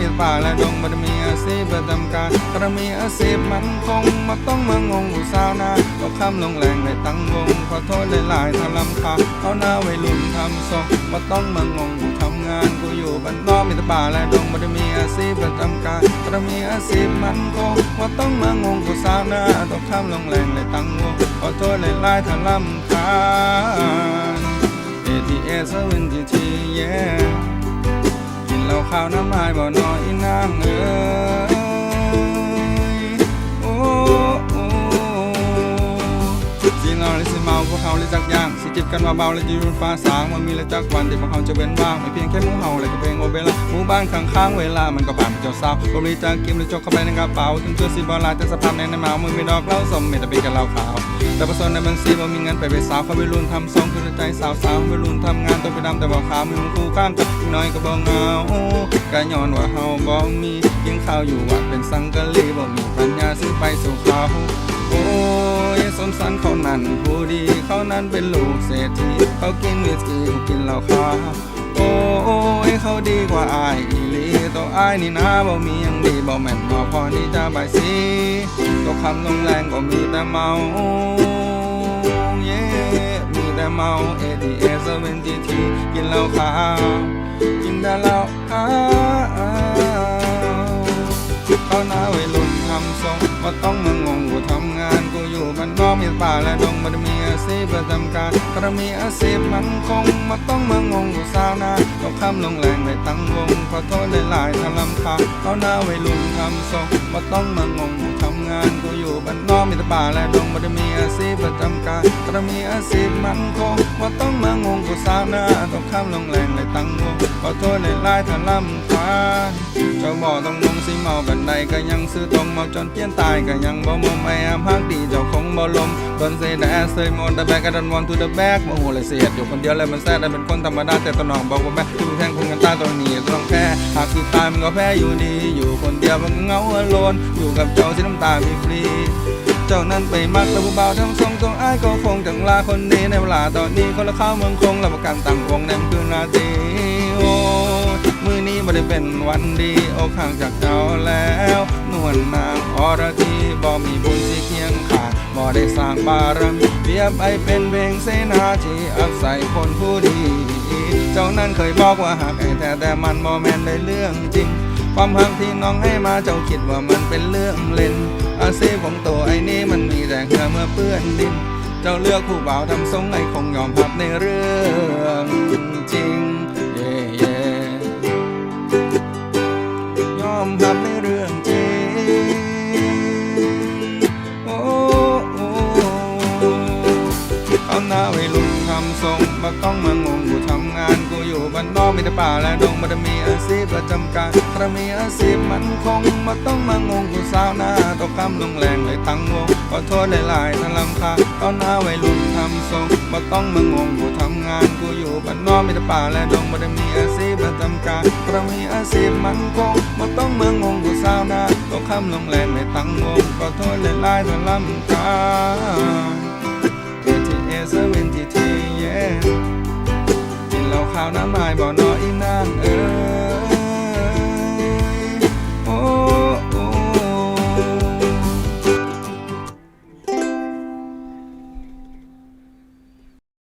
อยู่บ้านนอกมีป่าและดงมันมีอาชีพประจำการถ้ามีอาชีพมันคงมาต้องมางงกูสาวนาก็ข้ามลงแรงในตั้งวงขอโทษหลายๆถ้าลำคาเอาหน้าไวัยรุ่นทำทรงว่าต้องมางงกูทำงานกูอยู่บ้านนอกมีแต่ป่าและดงมันมีอาชีพประจำการถ้ามีอาชีพมันคงว่าต้องมางงกูสาวนาต้องข้ามลงแรงในตั้งวงขอโทษหลายๆถ้าลำคาญ ATS 70 yeah กินเหล้าขาวน้ำลายบ่น้อยน จิบกันว่าเบาและจะยืนฟ้าสางมันมีและจักวันที่พวกเขาจะเป็นบ้างไม่เพียงแค่หมู่เฮาและก็เพลงโอเบล่าหมู่บ้านข้างๆเวลามันก็ผ่านไปเจ้าสาวบริจาคกิมหรือจกเข้าไปในกระเป๋าถึงเจอสิบอลายแต่สภาพในในเมามือมีดอกเหล้าสมมีแต่เป็นกันเหล้าขาว แต่ประสนในบัญชีบ่มีเงินไปไปสาวเขาไปรุ่นทำทรงคือใจสาวสาวไปรุ่นทำงานต้องไปดำแต่บ่ขาวมีมึงคู่ข้างกันอีกน้อยก็บ่เงาก็ย้อนว่าเฮาบ่มีกินข้าวอยู่วัดเป็นสังกะลีบ่มีปัญญาซื้อไปสู่เขา โอ้ยสมสันเขานั่นผู้ดีเขานั้นเป็นลูกเศรษฐีเขากินวิสกี้กินเหล้าขาวโอ้ยเขาดีกว่าอายอีลีตัวอายนี่นะบ่มียังดีบ่แม่นบ่พอนี่จะบายสีตัวคำลงแรงก็มีแต่เมาเย้มีแต่เมา ATS 70ทีกินเหล้าขาวกินแต่เหล้าขาวเขาหน้าไวัยรุ่นทำทรง ว่าต้องมางงกูทำงานกูอยู่มันนอกมีป่าและดงมันมีอาชีพประจำการถ้ามีอาชีพมันคงมาต้องมางงกูสาวนาต้องข้ามลงแรงในตั้งวงขอโทษหลายๆถ้าลำคาเขาหน้าไวัยรุ่นทำทรงว่าต้องมางงกูท งานกูอยู่บ้านนอกมีป่าและดงมันมีอาชีพประจำการถ้ามีอาชีพมันคงว่าต้องมางงกูสาวนาต้องข้ามลงแรงในตั้งวงขอโทษหลายๆถ้าลำคาเจ้าบ่อต้องงงสิเมากันใดก็ยังซื้อตรงเมาจนเพี้ยนตายก็ยังบ่มมไอ้อามฮักดีเจ้าคงบ่ลมโดนเซแดสเซยมอนตะแบกก็ดันวันทูเดอะแบกโมโหเลยเสียดอยู่คนเดียวเลยมันแซ่ได้เป็นคนธรรมดาแต่ตัวน้องบอกว่าแม่ที่มึงแทงคุณกันตาตัวนี้ต้องแพ้ หากสุดท้ายมันก็แพ้อยู่ดี อยู่คนเดียวมันก็เหงาโลนอยู่กับเจ้าที่น้ำตามีฟรี เจ้านั้นไปมักแต่ผู้บ่าวทั้งสองตัวอ้ายก็คงจังลาคนนี้ในเวลาตอนนี้คนละข้าวเมืองคงรับประกันตั้งวงในคืนราตรีโอ้มือนี้ไม่ได้เป็นวันดีอกห่างจากเจ้าแล้ว นวลนางอรทีบ่มีบุญที่เคียงขางบ่ได้สร้างบารมีเปรียบไปเป็นเพลงเสนาที่อับใส่คนผู้ดี เจ้านั้นเคยบอกว่าหากไอ้แต่แต่มันบอแมนได้เรื่องจริง ความหักที่น้องให้มาเจ้าคิดว่ามันเป็นเรื่องเล่น อาซีพของตัวไอ้นี่มันมีแต่เหงื่อเมื่อเปื้อนดิน เจ้าเลือกผู้บ่าวทำทรงไอ้คงยอมพับในเรื่อง มีแต่ป่าและดงมันมีอาชีพประจำการถ้ามีอาชีพมันคงมาต้องมางงกูสาวหน้าต้องคำลงแรงเลยตั้งวงขอโทษหลายๆถ้าลำคาญเอาหน้าไวัยรุ่นทำทรงมาต้องมางงกูทำงานกูอยู่บ้านนอกมีแต่ป่าและดงมันมีอาชีพประจำการถ้ามีอาชีพมันคงมาต้องมางงกูสาวหน้าต้องคำลงแรงเลยตั้งวงขอโทษหลายๆถ้าลำคาญ ATS 70 yeah กินเหล้าขาวน้ำลายบ่อน